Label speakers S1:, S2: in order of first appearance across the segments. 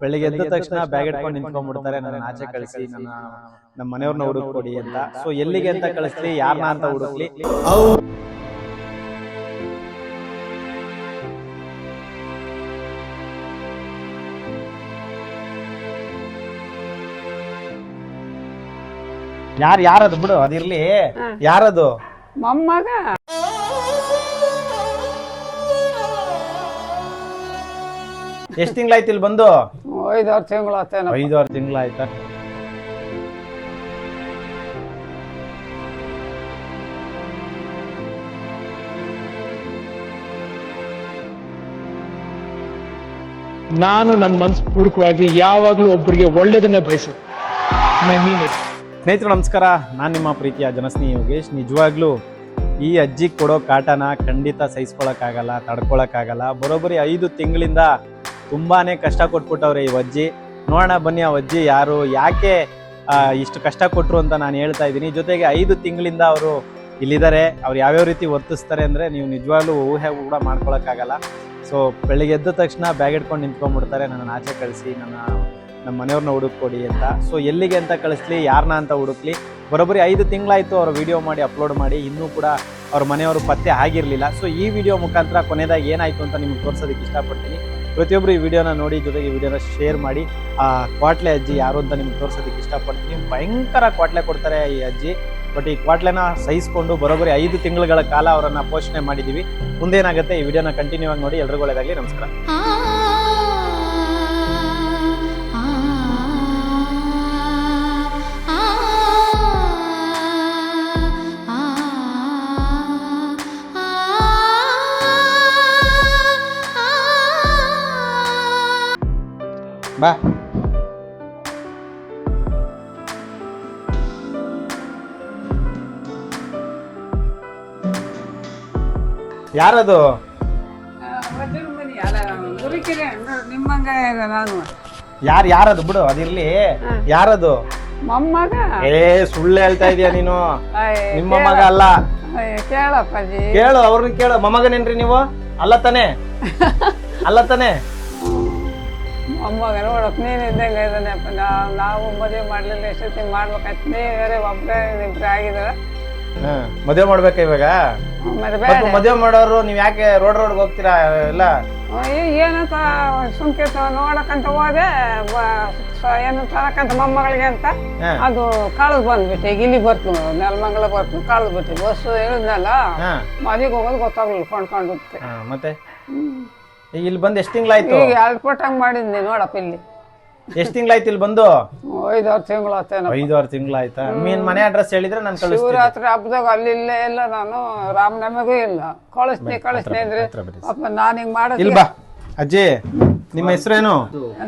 S1: ಬೆಳಿಗ್ಗೆ ಎದ್ದ ತಕ್ಷಣ ಬ್ಯಾಗ್ ಇಟ್ಕೊಂಡು ನಿಂತ್ಕೊಂಡ್ಬಿಡ್ತಾರೆ ನನ್ನ ಆಚೆ ಕಳಿಸಿ ನನ್ನ ನಮ್ಮ ಮನೆಯವ್ರನ್ನ ಹುಡುಕೊಡಿ ಅಂತ. ಸೊ ಎಲ್ಲಿಗೆ ಅಂತ ಕಳಿಸ್ಲಿ ಯಾರನ್ನ ಅಂತ ಹುಡುಕ್ಲಿ? ಯಾರು ಯಾರದು ಬಿಡು ಅದಿರ್ಲಿ. ಯಾರದು?
S2: ಮೊಮ್ಮಗ
S1: ಎಷ್ಟ್ ತಿಂಗಳಾಯ್ತು ಇಲ್ಲಿ ಬಂದು?
S2: ಐದಾರು ತಿಂಗಳು ಆತೇನ
S1: ಐದಾರು ತಿಂಗ್ಳಾಯ್ತಾ?
S3: ನಾನು ನನ್ನ ಮನಸ್ಪೂರ್ವಕವಾಗಿ ಯಾವಾಗಲೂ ಒಬ್ಬರಿಗೆ ಒಳ್ಳೇದನ್ನೇ ಬಯಸು. My mean it.
S1: ಸ್ನೇಹಿತರು ನಮಸ್ಕಾರ. ನಾನು ನಿಮ್ಮ ಪ್ರೀತಿಯ ಜನಸ್ನೇಹಿ ಯೋಗೇಶ್. ನಿಜವಾಗ್ಲೂ ಈ ಅಜ್ಜಿ ಕೊಡೋ ಕಾಟನ ಖಂಡಿತ ಸಹಿಸ್ಕೊಳಕ್ಕಾಗಲ್ಲ ತಡ್ಕೊಳಕ್ಕಾಗಲ್ಲ. ಬರೋಬ್ಬರಿ ಐದು ತಿಂಗಳಿಂದ ತುಂಬಾನೇ ಕಷ್ಟ ಕೊಟ್ಬಿಟ್ಟವ್ರೆ ಈ ಅಜ್ಜಿ ನೋಡೋಣ ಬನ್ನಿ ಆ ಅಜ್ಜಿ ಯಾರು, ಯಾಕೆ ಇಷ್ಟು ಕಷ್ಟ ಕೊಟ್ಟರು ಅಂತ ನಾನು ಹೇಳ್ತಾ ಇದ್ದೀನಿ. ಜೊತೆಗೆ ಐದು ತಿಂಗಳಿಂದ ಅವರು ಇಲ್ಲಿದ್ದಾರೆ. ಅವ್ರು ಯಾವ್ಯಾವ ರೀತಿ ವರ್ತಿಸ್ತಾರೆ ಅಂದರೆ ನೀವು ನಿಜವಾಗ್ಲೂ ಊಹೆ ಕೂಡ ಮಾಡ್ಕೊಳಕ್ಕಾಗಲ್ಲ. ಸೊ ಬೆಳಿಗ್ಗೆ ಎದ್ದ ತಕ್ಷಣ ಬ್ಯಾಗ್ ಇಟ್ಕೊಂಡು ನಿಂತ್ಕೊಂಡ್ಬಿಡ್ತಾರೆ. ನನ್ನ ಆಚೆ ಕಳಿಸಿ, ನನ್ನ, ನಮ್ಮ ಮನೆಯವ್ರನ್ನ ಹುಡುಕ್ಕೊಡಿ ಅಂತ. ಸೊ ಎಲ್ಲಿಗೆ ಅಂತ ಕಳಿಸ್ಲಿ ಯಾರನ್ನ ಅಂತ ಹುಡುಕ್ಲಿ. ಬರೋಬ್ಬರಿ ಐದು ತಿಂಗಳಾಯಿತು ಅವರ ವಿಡಿಯೋ ಮಾಡಿ ಅಪ್ಲೋಡ್ ಮಾಡಿ. ಇನ್ನೂ ಕೂಡ ಅವ್ರ ಮನೆಯವರು ಪತ್ತೆ ಆಗಿರಲಿಲ್ಲ. ಸೊ ಈ ವಿಡಿಯೋ ಮುಖಾಂತರ ಕೊನೆಯದಾಗಿ ಏನಾಯಿತು ಅಂತ ನಿಮ್ಗೆ ತೋರಿಸೋದಕ್ಕೆ ಇಷ್ಟಪಡ್ತೀನಿ. ಪ್ರತಿಯೊಬ್ಬರು ಈ ವಿಡಿಯೋನ ನೋಡಿ ಜೊತೆಗೆ ಈ ವಿಡಿಯೋನ ಶೇರ್ ಮಾಡಿ. ಆ ಕ್ವಾಟ್ಲೆ ಅಜ್ಜಿ ಯಾರು ಅಂತ ನಿಮ್ಗೆ ತೋರ್ಸೋದಕ್ಕೆ ಇಷ್ಟಪಡ್ತೀನಿ. ಭಯಂಕರ ಕ್ವಾಟ್ಲೆ ಕೊಡ್ತಾರೆ ಈ ಅಜ್ಜಿ. ಬಟ್ ಈ ಕ್ವಾಟ್ಲೆನ ಸಹಿಸಿಕೊಂಡು ಬರೋಬ್ಬರಿ ಐದು ತಿಂಗಳುಗಳ ಕಾಲ ಅವರನ್ನ ಪೋಷಣೆ ಮಾಡಿದ್ದೀವಿ ಮುಂದೇನಾಗುತ್ತೆ ಈ ವಿಡಿಯೋನ ಕಂಟಿನ್ಯೂ ಆಗಿ ನೋಡಿ. ಎಲ್ರಿಗೂ ಒಳ್ಳೆದಾಗಲಿ. ನಮಸ್ಕಾರ. ಬಾ ಯಾರದು? ಯಾರು? ಯಾರದು? ಬಿಡು ಅದಿರ್ಲಿ. ಯಾರದು?
S2: ಮೊಮ್ಮಗ?
S1: ಏ ಸುಳ್ಳು ಹೇಳ್ತಾ ಇದೀಯ ನೀನು. ನಿಮ್ಮ ಮಗ ಅಲ್ಲ. ಕೇಳು ಅವ್ರನ್ನ ಕೇಳು. ಮೊಮ್ಮಗನೇನ್ರಿ ನೀವು? ಅಲ್ಲ ತಾನೆ ಅಲ್ಲ ತಾನೆ?
S2: ಮೊಮ್ಮಗ ನೋಡಪ್ಪ ನೀನು ಇದ್ದಂಗೆ ಇದ್ದಾನೆಪ್ಪ ನಾವು ನಾವು ಮದುವೆ ಮಾಡ್ಲಿಲ್ಲ ಎಷ್ಟೊತ್ತಿ ಮಾಡ್ಬೇಕಂತ ನೀವೇ ಬೇರೆ ಒಬ್ಬರೇ ಇಬ್ಬರೇ ಆಗಿದ್ರ
S1: ಮದುವೆ ಮಾಡ್ಬೇಕಾ ಇವಾಗ?
S2: ಮತ್ತೆ
S1: ಮದುವೆ ಮಾಡೋರು ನೀವು ಯಾಕೆ ರೋಡ್ ರೋಡ್ ಹೋಗ್ತೀರಾ ಎಲ್ಲ?
S2: ಏನಂತ ಸುಮ್ಕೆ ನೋಡಕ್ಕಂತ ಹೋದೆ ಏನು ತರಕಂತ ಮೊಮ್ಮಗಳಿಗೆ ಅಂತ. ಅದು ಕಳೆದು ಬಂದ್ಬಿಟ್ಟೆ ಈಗ ಇಲ್ಲಿ ಬರ್ತು ನೆಲಮಂಗಲ ಬರ್ತು ಕಳೆದು ಬಿಟ್ಟು. ಬಸ್ ಹೇಳಿದ್ನಲ್ಲ
S1: ಮನೆಗೆ
S2: ಮದುವೆಗೆ ಹೋಗೋದು ಗೊತ್ತಾಗ್ಲಿಲ್ಲ ಕೊಂಡ್ಕೊಂಡು
S1: ಮತ್ತೆ? ಈಗ ಇಲ್ಲಿ ಬಂದು ಎಷ್ಟು ತಿಂಗ್ಳಾಯ್ತು?
S2: ಈಗ ಎರಡು ಕೊಟ್ಟಂಗೆ ಮಾಡಿದ್ನಿ ನೋಡಪ್ಪ ಇಲ್ಲಿ.
S1: ಎಷ್ಟು ತಿಂಗಳಾಯ್ತು ಇಲ್ಲಿ ಬಂದು?
S2: ಐದಾರು ತಿಂಗಳು ಆತೇನೋ
S1: ಐದಾರು ತಿಂಗಳಾಯ್ತಾ? ನೀನ್ ಮನೆ ಅಡ್ರೆಸ್ ಹೇಳಿದ್ರೆ ನಾನು ಕಳಿಸ್ತೀನಿ.
S2: ಶಿವರಾತ್ರಿ ಹಬ್ಬದಾಗ ಅಲ್ಲಿ ಇಲ್ಲೇ ಇಲ್ಲ ನಾನು ರಾಮನವಮಿಗೂ ಇಲ್ಲ. ಕಳಿಸ್ತೀನಿ ಕಳಿಸ್ತೀನಿ ಅಂದ್ರೆ. ಅಪ್ಪ ನಾನು ಹಿಂಗೆ
S1: ಇಲ್ಲಿ
S2: ಇಲ್ಲ
S1: ಬಾ. ಅಜ್ಜಿ ನಿಮ್ಮ ಹೆಸರೇನು?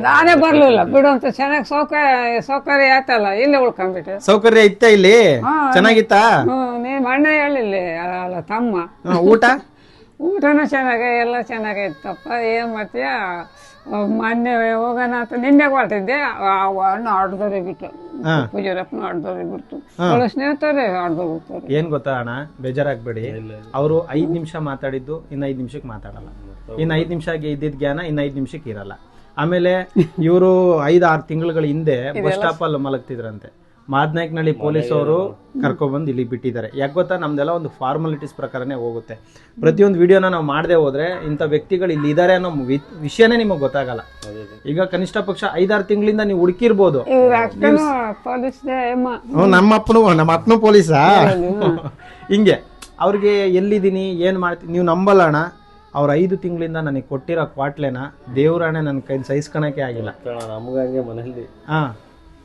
S2: ನಾನೇ ಬರ್ಲಿಲ್ಲ. ಬಿಡು ಅಂತ ಚೆನ್ನಾಗಿ ಸೌಕರ್ಯ ಸೌಕರ್ಯ ಆಯ್ತಲ್ಲ ಇಲ್ಲೇ ಉಳ್ಕೊಂಡ್ಬಿಟ್ಟೆ.
S1: ಸೌಕರ್ಯ ಇತ್ತ ಇಲ್ಲಿ. ಚೆನ್ನಾಗಿತ್ತಾ?
S2: ಹ್ಮ್ ಮಣ್ಣೆ ಅಣ್ಣ ಹೇಳಿಲ್ಲ ಅಲ್ಲ ತಮ್ಮ.
S1: ಊಟ?
S2: ಊಟನೂ ಚೆನ್ನಾಗೆ ಎಲ್ಲ ಚೆನ್ನಾಗೆ ಇತ್ತಪ್ಪ. ಏನು ಮಾಡ್ತೀಯ? ಮೊನ್ನೆ ಹೋಗೋಣ ಅಂತ ನಿನ್ನೆ ಹೊರಟಿದ್ದೆ. ಆ ಅಣ್ಣ ಆಡ್ದವ್ರೆ ಬಿಟ್ಟು. ಪೂಜಾರಪ್ಪನ ಆಡ್ದೋರಿ ಬಿಡ್ತು. ಬಿಟ್ಟು ಸ್ನೇಹಿತರೆ ಆಡ್ದವ್ರು ಬಿಡ್ತಾರೆ.
S1: ಏನ್ ಗೊತ್ತಾ ಅಣ್ಣ? ಬೇಜಾರಾಗ್ಬೇಡಿ. ಅವರು ಐದ್ ನಿಮಿಷ ಮಾತಾಡಿದ್ದು ಇನ್ನ ಐದ್ ನಿಮಿಷಕ್ಕೆ ಮಾತಾಡಲ್ಲ. ಇನ್ನ ಐದ್ ನಿಮಿಷ ಇದ್ದಿದ್ ಜ್ಞಾನ ಇನ್ನ ಐದ್ ನಿಮಿಷಕ್ಕೆ ಇರಲ್ಲ. ಆಮೇಲೆ ಇವರು ಐದ್ ಆರು ತಿಂಗಳುಗಳ ಹಿಂದೆ ಬಸ್ ಸ್ಟಾಪ್ ಅಲ್ಲಿ ಮಲಗ್ತಿದ್ರಂತೆ. ಮಾದ್ನಾಯ್ಕನಹಳ್ಳಿ ಪೊಲೀಸ್ ಅವರು ಕರ್ಕೊಬಂದು ಇಲ್ಲಿ ಬಿಟ್ಟಿದ್ದಾರೆ. ಯಾಕೆ ಗೊತ್ತಾ? ನಮ್ದೆಲ್ಲ ಒಂದು ಫಾರ್ಮಾಲಿಟೀಸ್ ಪ್ರಕಾರನೇ ಹೋಗುತ್ತೆ. ಪ್ರತಿಯೊಂದು ವಿಡಿಯೋನ ನಾವು ಮಾಡದೆ ಹೋದ್ರೆ ಇಂಥ ವ್ಯಕ್ತಿಗಳು ಇಲ್ಲಿ ಇದ್ದಾರೆ ಅನ್ನೋ ವಿಷಯನೇ ನಿಮಗೆ ಗೊತ್ತಾಗಲ್ಲ. ಈಗ ಕನಿಷ್ಠ ಪಕ್ಷ ಐದಾರು ತಿಂಗಳಿಂದ ನೀವು ಹುಡುಕಿರ್ಬೋದು. ನಮ್ಮ ಅಪ್ಪನು ನಮ್ಮ ಅಪ್ಪನು ಪೊಲೀಸಾ ಹಿಂಗೆ ಅವ್ರಿಗೆ ಎಲ್ಲಿದ್ದೀನಿ ಏನು ಮಾಡ್ತೀನಿ ನೀವು ನಂಬಲ್ಲ ಅಣ್ಣ ಅವ್ರ ಐದು ತಿಂಗಳಿಂದ ನನಗೆ ಕೊಟ್ಟಿರೋ ಕ್ವಾಟ್ಲೆನ ದೇವ್ರಾಣೆ ನನ್ನ ಕೈ ಸಹಿಸ್ಕೊಳಕ್ಕೆ ಆಗಿಲ್ಲ.
S4: ನಮ್ಗಂಗೆ ಮನೇಲಿ
S1: ಹಾ.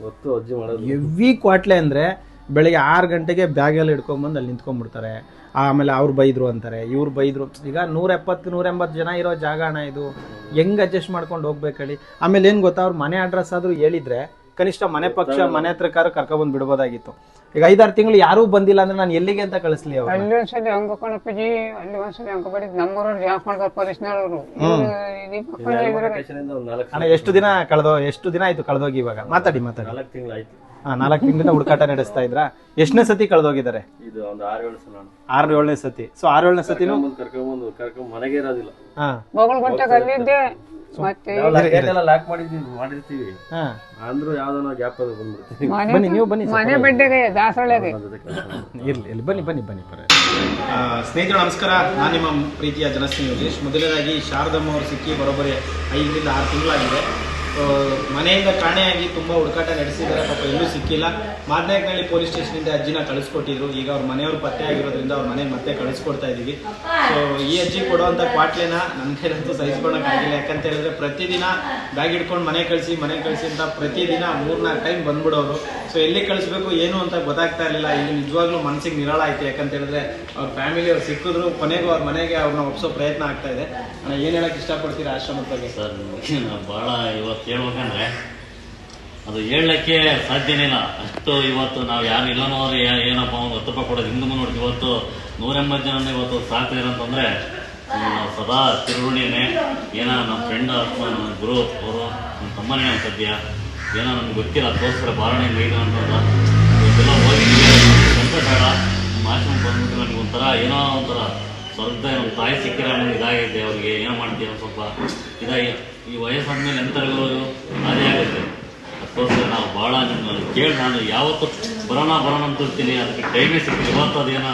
S4: ಗೊತ್ತು ಅಜ್ಜಿ
S1: ಕ್ವಾಟ್ಲೆ ಅಂದರೆ ಬೆಳಿಗ್ಗೆ ಆರು ಗಂಟೆಗೆ ಬ್ಯಾಗಲ್ಲಿ ಹಿಡ್ಕೊಂಬಂದು ಅಲ್ಲಿ ನಿಂತ್ಕೊಂಡ್ಬಿಡ್ತಾರೆ. ಆಮೇಲೆ ಅವ್ರು ಬೈದ್ರು ಅಂತಾರೆ. ಇವ್ರು ಬೈದ್ರು. ಈಗ ನೂರ ಎಪ್ಪತ್ತು ನೂರ ಎಂಬತ್ತು ಜನ ಇರೋ ಜಾಗ ಇದು. ಹೆಂಗೆ ಅಡ್ಜಸ್ಟ್ ಮಾಡ್ಕೊಂಡು ಹೋಗ್ಬೇಕು ಹೇಳಿ. ಆಮೇಲೆ ಏನು ಗೊತ್ತಾ, ಅವ್ರ ಮನೆ ಅಡ್ರೆಸ್ ಆದರೂ ಹೇಳಿದ್ರೆ ಕನಿಷ್ಠ ಮನೆ ಪಕ್ಷ ಮನೆ ಹತ್ರಕಾರ ಕರ್ಕೊಂಡ್ ಬಿಡಬಹುದಾಗಿತ್ತು ಈಗ ಐದಾರು ತಿಂಗಳು ಯಾರೂ ಬಂದಿಲ್ಲ ಅಂದ್ರೆ ನಾನು ಎಲ್ಲಿಗೆ ಅಂತ ಕಳಿಸ್ಲಿ ಅವ್ರು
S2: ಅಲ್ಲಿ ಒಂದ್ಸಲಿ ಹಂಗ ಕಣಪ್ಪಜಿ ಅಲ್ಲಿ ಒಂದ್ಸಲಿ ಹಂಗ ಬಡಿದ್ ನಮ್ಮೂರವ್ರು ಜಾಕ್ ಮಾಡ್ತಾರೆ ಪೊಲೀಸ್ನವರು
S1: ಅಣ್ಣ ಎಷ್ಟು ದಿನ ಕಳೆದೋ ಎಷ್ಟು ದಿನ ಆಯ್ತು ಕಳೆದೋಗಿ ಇವಾಗ? ಮಾತಾಡಿ ಮಾತಾಡಿ.
S4: ನಾಲ್ಕು ತಿಂಗಳು ಆಯ್ತು.
S1: ಹಾ ನಾಲ್ಕು ತಿಂಗಳಿಂದ ಹುಡುಕಾಟ ನಡೆಸ್ತಾ ಇದ್ರ? ಎಷ್ಟನೇ ಸತಿ ಕಳೆದೋಗಿದ್ದಾರೆ?
S4: ಇದು ಒಂದು ಆರು ಏಳು ಸಲ
S1: ಆರು ಏಳನೇ ಸತಿ. ಸೊ ಆರು ಏಳನೇ ಸತಿನೂ
S4: ಕರ್ಕೊಂಬಂದು ಕರ್ಕೊಂಡ್ ಮನೆಗೆ ಇರೋದಿಲ್ಲ.
S1: ಹಾ.
S2: ಬೊಗಳು ಗುಂಟೆಗೆ ಅಲ್ಲಿದ್ದೆ. ಮತ್ತೆ
S4: ಎಲ್ಲ ಲಾಕ್ ಮಾಡಿದ್ದೀವಿ ಮಾಡಿರ್ತೀವಿ.
S1: ಹಾ.
S4: ಅಂದ್ರೂ ಯಾವ್ದೋ ಗ್ಯಾಪ್ ಅದು ಬಂದ್ಬಿಡ್ತೀವಿ
S1: ಬನ್ನಿ ನೀವು ಬನ್ನಿ
S2: ಮನೆ ಬಡ್ಡೆಗೆ ದಾಸೊಳಗೆ.
S4: ನಮ್ಮ ಜೊತೆ ಕೆಲಸ ಮಾಡಿ.
S1: ಇರ್ಲಿ ಬನ್ನಿ ಬನ್ನಿ ಬನ್ನಿ ಪರ. ಸ್ನೇಹಿತರು ನಮಸ್ಕಾರ. ನಾನು ನಿಮ್ಮ ಪ್ರೀತಿಯ ಜನಸ್ನೇಹಿ ಯೋಗೇಶ್. ಮೊದಲನೇದಾಗಿ ಶಾರದಮ್ಮ ಅವರು ಸಿಕ್ಕಿ ಬರೋಬ್ಬರಿ ಐದರಿಂದ ಆರು ತಿಂಗಳಾಗಿದೆ. ಮನೆಯಿಂದ ಕಾಣೆಯಾಗಿ ತುಂಬ ಹುಡುಕಾಟ ನಡೆಸಿದ್ದಾರೆ. ಪಾಪ ಎಲ್ಲೂ ಸಿಕ್ಕಿಲ್ಲ. ಮಾದನಾಯಕನಹಳ್ಳಿ ಪೊಲೀಸ್ ಸ್ಟೇಷನಿಂದ ಅಜ್ಜಿನ ಕಳಿಸ್ಕೊಟ್ಟಿದ್ರು. ಈಗ ಅವ್ರ ಮನೆಯವರು ಪತ್ತೆ ಆಗಿರೋದ್ರಿಂದ ಅವ್ರ ಮನೆಗೆ ಮತ್ತೆ ಕಳಿಸ್ಕೊಡ್ತಾ ಇದ್ದೀವಿ ಸೊ ಈ ಅಜ್ಜಿ ಕೊಡುವಂಥ ಕ್ವಾಟ್ಲೆನ ನನ್ನ ಕೈಲಂತೂ ಸಹಿಸ್ಕೊಳಕ್ಕಾಗಿಲ್ಲ. ಯಾಕಂತ ಹೇಳಿದ್ರೆ ಪ್ರತಿದಿನ ಬ್ಯಾಗ್ ಇಟ್ಕೊಂಡು ಮನೆ ಕಳಿಸಿ ಮನೆ ಕಳಿಸಿ ಅಂತ ಪ್ರತಿದಿನ ಮೂರ್ನಾಲ್ಕು ಟೈಮ್ ಬಂದ್ಬಿಡೋರು. ಸೊ ಎಲ್ಲಿ ಕಳಿಸ್ಬೇಕು, ಏನು ಅಂತ ಗೊತ್ತಾಗ್ತಾ ಇರಲಿಲ್ಲ. ಇಲ್ಲಿ ನಿಜವಾಗ್ಲೂ ಮನಸ್ಸಿಗೆ ನಿರಾಳ ಆಯ್ತು. ಯಾಕಂತ ಹೇಳಿದ್ರೆ ಅವ್ರ ಫ್ಯಾಮಿಲಿ ಅವ್ರು ಸಿಕ್ಕಿದ್ರು. ಕೊನೆಗೂ ಅವ್ರ ಮನೆಗೆ ಅವ್ರನ್ನ ಒಪ್ಸೋ ಪ್ರಯತ್ನ ಆಗ್ತಾ ಇದೆ. ಏನು ಹೇಳಕ್ ಇಷ್ಟಪಡ್ತೀರಾ ಆಶ್ರಮದ ಬಗ್ಗೆ?
S5: ಸರ್ ಭಾಳ ಇವತ್ತು ಹೇಳ್ಬೇಕಂದ್ರೆ ಅದು ಹೇಳಕ್ಕೆ ಸಾಧ್ಯನೇ ಇಲ್ಲ. ಅಷ್ಟು ಇವತ್ತು ನಾವು ಯಾರು ಇಲ್ಲನೋ ಅವ್ರು ಏನಪ್ಪ ಒಂದು ಹತ್ತು ರೂಪಾಯಿ ಕೊಡೋದು ಹಿಂದೂ ನೋಡಿ ಇವತ್ತು ನೂರೆಂಬತ್ತು ಜನ ಇವತ್ತು ಸಾಕ್ತಾ ಇರೋಂತಂದ್ರೆ ನಾವು ಸದಾ ತಿರುವಣಿನೇ ಏನೋ ನಮ್ಮ ಫ್ರೆಂಡ್ ಅಥವಾ ನನ್ನ ಗುರು, ಅವರು, ನಮ್ಮ ತಮ್ಮನೇ ಸದ್ಯ, ಏನೋ ನಮ್ಗೆ ಗೊತ್ತಿಲ್ಲ ಅದಕ್ಕೋಸ್ಕರ ಬಾರಣೆ ಮೈದು ಅನ್ನೋದು ಇವತ್ತೆಲ್ಲ ಸಂತೋಷ ನಮ್ಮ ಆಶ್ರಮ ಬಂದ್ಬಿಟ್ಟು ನನಗೆ ಒಂಥರ ಏನೋ ಒಂಥರ ನಮ್ಮ ತಾಯಿ ಸಿಕ್ಕಿರ ಇದಾಗೈತೆ ಅವ್ರಿಗೆ ಏನೋ ಮಾಡ್ತೀವಿ ಸ್ವಲ್ಪ ಇದಾಗಿ. ಈ ವಯಸ್ಸಾದ್ಮೇಲೆ ಎಂತರ್ಗೋದು ಅದೇ ಆಗುತ್ತೆ. ಅದಕ್ಕೋಸ್ಕರ ನಾವು ಭಾಳ ನಿಮ್ಮನ್ನು ಕೇಳಿ ನಾನು ಯಾವತ್ತು ಬರೋಣ ಬರೋಣ ಅಂತ ಇರ್ತೀನಿ. ಅದಕ್ಕೆ ಟೈಮೇ ಸಿಕ್ಕಿಲ್ಲ ಇವತ್ತು ಅದೇನೋ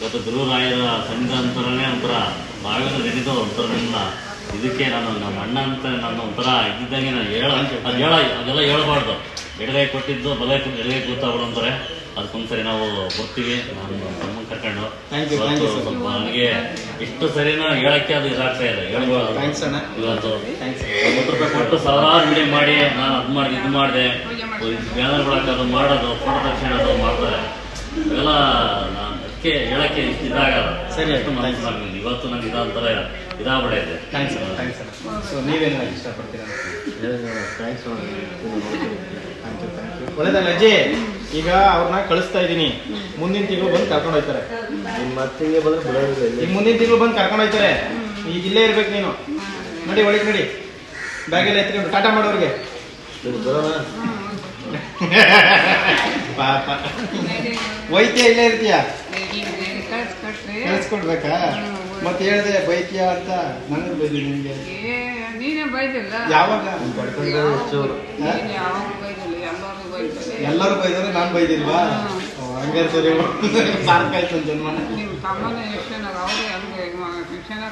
S5: ಇವತ್ತು ಗುರುರಾಯರ ಸಂಘ ಅಂತರನೇ ಒಂಥರ ನಾವೇನೋ ನೆನೆದೋ ಒಂಥರ ನಿಮ್ಮ ಇದಕ್ಕೆ ನಾನು ನಮ್ಮ ಅಣ್ಣ ಅಂತ ನಾನು ಒಂಥರ ಇದ್ದಿದ್ದಂಗೆ ನಾನು ಹೇಳ, ಅದು ಹೇಳ, ಅದೆಲ್ಲ ಹೇಳ್ಬಾರ್ದು. ಎಡಗೈ ಕೊಟ್ಟಿದ್ದು ಬಲಗೈ ಎಡಗೈ ಕೂತಾವಳು ಅಂತಾರೆ. ಅದಕ್ಕೊಂದ್ಸರಿ ನಾವು ಬರ್ತೀವಿ. ನಾನು
S1: sir.
S5: ಸ್ವಲ್ಪ ನನಗೆ ಇಷ್ಟು ಸರಿನಾ ಹೇಳಕ್ಕೆ ಅದು ಇದಾಗ್ತಾ ಇದೆ
S1: ಹೇಳ್ಬೋದು
S5: ಇವತ್ತು ಕೊಟ್ಟು ಸಾವಿರಾರು ವಿಡಿಯೋ ಮಾಡಿ ನಾನು ಅದು ಮಾಡಿ ಇದು ಮಾಡಿದೆ. ಬ್ಯಾನರ್ ಅದು ಮಾಡೋದು ಫೋಟೋ ತಕ್ಷಣ ಮಾಡ್ತಾರೆ. ಇವೆಲ್ಲ ನಾನು ಅದಕ್ಕೆ ಹೇಳಕ್ಕೆ ಇಷ್ಟು ಇದಾಗಲ್ಲ
S1: ಸರಿ,
S5: ಎಷ್ಟು ಮಾಡ್ತೀನಿ. ಇವತ್ತು ನನಗೆ ಇದಂತರ ಇದಾಗ್ಬಿಡೈತೆ
S1: ಥ್ಯಾಂಕ್ಸ್ ಅಣ್ಣ ಥ್ಯಾಂಕ್ಸ್ ಅಣ್ಣ ಸೊ ನೀವೇನು ಇಷ್ಟಪಡ್ತೀರಾ?
S4: ಥ್ಯಾಂಕ್ಸ್ ನೋಡಿ
S1: ಥ್ಯಾಂಕ್ ಯು ಥ್ಯಾಂಕ್ ಯು ಒಳ್ಳೇದಲ್ಲ ಅಜ್ಜಿ. ಈಗ ಅವ್ರನ್ನ ಕಳಿಸ್ತಾ ಇದ್ದೀನಿ. ಮುಂದಿನ ತಿಂಗಳು ಬಂದು ಕರ್ಕೊಂಡು ಹೋಗ್ತಾರೆ.
S4: ನಿಮ್ಮ ಮತ್ತಿಗೆ ಬಂದ್ರೆ ಬಿಡೋದಿಲ್ಲ
S1: ಈಗ ಮುಂದಿನ ತಿಂಗಳು ಬಂದು ಕರ್ಕೊಂಡು ಹೋಗ್ತಾರೆ. ಈಗ ಇಲ್ಲೇ ಇರ್ಬೇಕು ನೀನು. ನಡಿ ಒಳಗೆ ನಡಿ. ಬ್ಯಾಗೆಲ್ಲ ಎತ್ಕೊಂಡು ಟಾಟಾ ಮಾಡೋರಿಗೆ. ಪಾಪ. ಒಯ್ತೀಯ ಇಲ್ಲೇ ಇರ್ತೀಯ? ಕಳಿಸ್ಕೊಡ್ಬೇಕಾ? ಮತ್ತೆ ಹೇಳ್ದೆ ಬೈತೀಯ ಅಂತ ನನಗೆ ಬೈದಿ ನಿಮಗೆ
S2: ಏ, ನೀನೇ ಬೈದಿಲ್ಲ.
S1: ಯಾವಾಗ?
S2: ಎಲ್ಲರೂ
S1: ಬೈದ್ರೆ ನಾನು ಬೈದಿಲ್ವಾ? ಹಂಗಾರೆ ಸರಿ ಸಾರ್ಕಾಯ್ತು ಅಂತ ಜನ್ಮ.
S2: ನಿಮ್ಮ ತಮ್ಮನ ಎಷ್ಟು ಚೆನ್ನಾಗಿ ಅವರೇ ಹಂಗೆ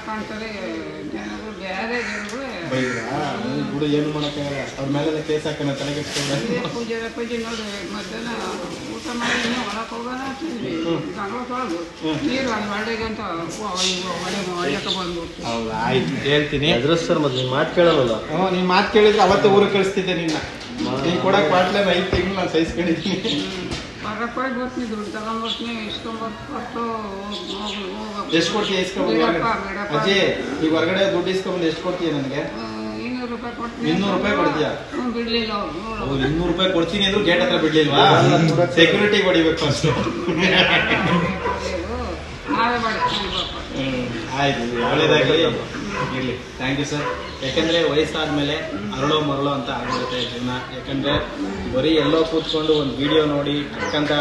S2: ಕಾಣ್ತಾರೆ. ಜನಗಳು ಬೇರೆ ಜನಗಳು
S1: ಬೈದ್ರಾ? ನನಗೆ ಬಿಡು ಏನು ಮಾಡೋಕ್ಕಾಗಲ್ಲ. ಅವ್ರ ಮೇಲೆ ಕೇಸ್ ಹಾಕೋಣ ತಲೆ ಕೆಡ್ಸ್ಕೊಂಡ್ರೆ
S2: ಇದೇ ಪೂಜೆ ಪೂಜೆ ನೋಡಿ ಮಧ್ಯಾಹ್ನ ಊಟ ಮಾಡಿ
S1: ಹೌದಾ? ಆಯ್ತು ಹೇಳ್ತೀನಿ.
S4: ಸರ್ ಮತ್ತೆ ಮಾತು ಕೇಳಲ್ಲ
S1: ಹ್ಞೂ ನೀನ್ ಮಾತು ಕೇಳಿದ್ರೆ ಅವತ್ತು ಊರು ಕಳಿಸ್ತಿದ್ದೆ ನಿನ್ನ. ನೀ ಕೊಡಕ್ ಬಾಟ್ಲೆ ಐದು ತಿಂಗಳು ನಾನು ಸಹಿಸ್ಕೊಂಡಿದ್ದೀನಿ.
S2: ಬರ್ತೀನಿ ದುಡ್ಡು ತಗೊಂಡ್ಬರ್ತೀನಿ
S1: ಎಷ್ಟು ಕೊಡ್ತೀಯ? ಹೊರಗಡೆ ಅಜ್ಜಿ ಈಗ ಹೊರಗಡೆ ದುಡ್ಡು ಇಸ್ಕೊಂಬಂದು ಎಷ್ಟು ಕೊಡ್ತೀಯ ನನಗೆ?
S2: ರೂಪಾಯಿ ಕೊಡ್ತೀನಿ.
S1: ಇನ್ನೂರು ರೂಪಾಯಿ ಕೊಡ್ತೀಯಾ?
S2: ಬಿಡ್ಲಿಲ್ಲ ಅವ್ರು ನೋಡು.
S1: ಅವ್ರು ಇನ್ನೂರು ರೂಪಾಯಿ ಕೊಡ್ತೀನಿ ಅಂದ್ರು ಗೇಟ್ ಹತ್ರ ಬಿಡ್ಲಿಲ್ವಾ? ಸೆಕ್ಯೂರಿಟಿ ಹೊಡಿಬೇಕು ಫಸ್ಟ್
S2: ನಾವೇ
S1: ಆಯ್ತು ಒಳ್ಳೇದಾಗಲಿ. ಇರಲಿ. ಥ್ಯಾಂಕ್ ಯು ಸರ್ ಯಾಕಂದ್ರೆ ವಯಸ್ಸಾದ್ಮೇಲೆ ಅರಳೋ ಮರಳೋ ಅಂತ ಆಗ್ಬಿಡುತ್ತೆ ಜೀವನ. ಯಾಕಂದ್ರೆ ಬರೀ ಎಲ್ಲೋ ಕೂತ್ಕೊಂಡು ಒಂದು ವಿಡಿಯೋ ನೋಡಿ ಅಕ್ಕಂತ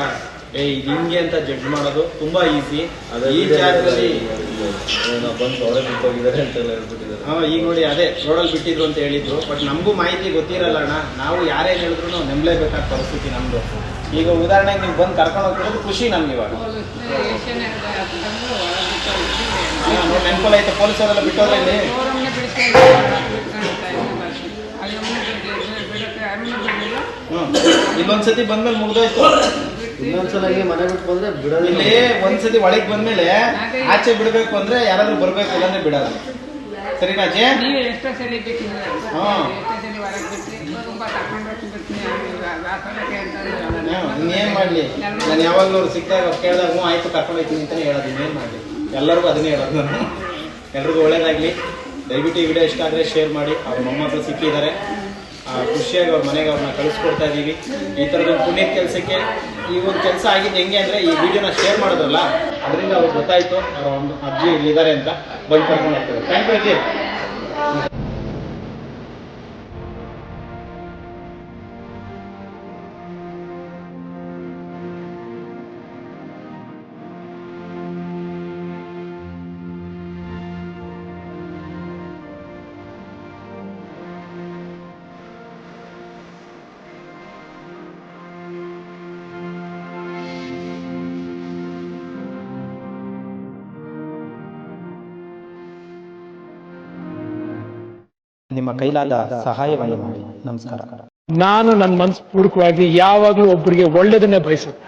S1: ಏ ಇದು ಹಿಂಗೆ ಅಂತ ಜಡ್ಜ್ ಮಾಡೋದು ತುಂಬಾ ಈಸಿ ಈ ಜಾಗದಲ್ಲಿ
S4: ನಾವು ಬಂದು ಅವರೇ ಬಿಟ್ಟೋಗಿದ್ದಾರೆ ಅಂತೆಲ್ಲ
S1: ಹೇಳ್ಬಿಟ್ಟು ಈಗ ನೋಡಿ ಅದೇ ರೋಡಲ್ಲಿ ಬಿಟ್ಟಿದ್ರು ಅಂತ ಹೇಳಿದ್ರು. ಬಟ್ ನಮಗೂ ಮಾಹಿತಿ ಗೊತ್ತಿರಲ್ಲ ಅಣ್ಣ. ನಾವು ಯಾರೇ ಹೇಳಿದ್ರು ನಂಬಲೇಬೇಕಾದ ಪರಿಸ್ಥಿತಿ ನಮ್ದು. ಈಗ ಉದಾಹರಣೆಗೆ ನೀವು ಬಂದು ಕರ್ಕೊಂಡು ಹೋಗ್ತಿರೋದು ಖುಷಿ ನಮ್ಗೆ ಇವಾಗ. ನೆನಪಲ್ಲ ಐತೆ ಪೊಲೀಸರೆಲ್ಲ ಬಿಟ್ಟೋದ್ರಲ್ಲಿ ಇನ್ನೊಂದ್ಸತಿ ಇಲ್ಲೊಂದ್ಸತಿ ಬಂದ್ಮೇಲೆ ಮುಗ್ದೋಯ್ತು.
S4: ಇನ್ನೊಂದ್ಸಲ ಮನೆ ಬಿಟ್ಟು ಬಂದ್ರೆ ಬಿಡೋದಿಲ್ಲ
S1: ಒಂದ್ಸತಿ ಒಳಗೆ ಬಂದ್ಮೇಲೆ ಆಚೆ ಬಿಡ್ಬೇಕು ಅಂದ್ರೆ ಯಾರಾದ್ರೂ ಬರ್ಬೇಕು ಇಲ್ಲಾಂದ್ರೆ ಬಿಡೋದು ಸರಿನಾ ಅಜ್ಜಿ
S2: ನೀವು ಎಷ್ಟೋ ಸಲ ಬಿಟ್ಟಿದ್ದೀರ
S1: ಹಾ.
S2: ಎಷ್ಟೋ ಸಲ ಹೊರಗೆ ಬಿಟ್ಟು ತುಂಬ ತಗೊಂಡು ಬಿಡ್ತೀನಿ. ವ್ಯಾಪಾರಕ್ಕೆ ಅಂತಂದ್ರೆ
S1: ಹ್ಮ್, ಇನ್ನೇನ್ ಮಾಡ್ಲಿ? ನಾನು ಯಾವಾಗಲೂ ಅವ್ರು ಕೇಳಿದಾಗ ಹ್ಞೂ ಆಯ್ತು ಕರ್ಕೊಂಡು ಹೋಗ್ತೀನಿ ಅಂತಾನೆ ಹೇಳೋದು. ಇನ್ನೇನ್ ಮಾಡಲಿ? ಎಲ್ಲರಿಗೂ ಅದನ್ನೇ ಹೇಳೋದು ನಾನು. ಎಲ್ರಿಗೂ ಒಳ್ಳೇದಾಗಲಿ. ದಯವಿಟ್ಟು ಈ ವಿಡಿಯೋ ಇಷ್ಟ ಆದರೆ ಶೇರ್ ಮಾಡಿ. ಅವ್ರ ಮೊಮ್ಮಕ್ಕಳು ಸಿಕ್ಕಿದ್ದಾರೆ. ಖುಷಿಯಾಗಿ ಅವ್ರ ಮನೆಗೆ ಅವ್ರನ್ನ ಕಳಿಸ್ಕೊಡ್ತಾ ಇದ್ದೀವಿ ಈ ಥರದೊಂದು ಪುಣ್ಯ ಕೆಲಸಕ್ಕೆ ಈ ಒಂದು ಕೆಲಸ ಆಗಿದ್ದು ಹೆಂಗೆ ಅಂದರೆ ಈ ವಿಡಿಯೋನ ಶೇರ್ ಮಾಡೋದಲ್ಲ, ಅದರಿಂದ ಅವ್ರಿಗೆ ಗೊತ್ತಾಯಿತು, ಅವ್ರ ಒಂದು ಅಜ್ಜಿ ಇಲ್ಲಿದ್ದಾರೆ ಅಂತ ಬಂದು ಕರ್ಕೊಂಡು ಹೋಗ್ತಾರೆ. ಥ್ಯಾಂಕ್ ಯು ಅಜ್ಜಿ. ನಿಮ್ಮ ಕೈಲಾದ ಸಹಾಯವನ್ನು ಮಾಡಿ. ನಮಸ್ಕಾರ.
S3: ನಾನು ನನ್ನ ಮನಸ್ಪೂರ್ವಕವಾಗಿ ಯಾವಾಗಲೂ ಒಬ್ಬರಿಗೆ ಒಳ್ಳೇದನ್ನೇ ಬಯಸುತ್ತೆ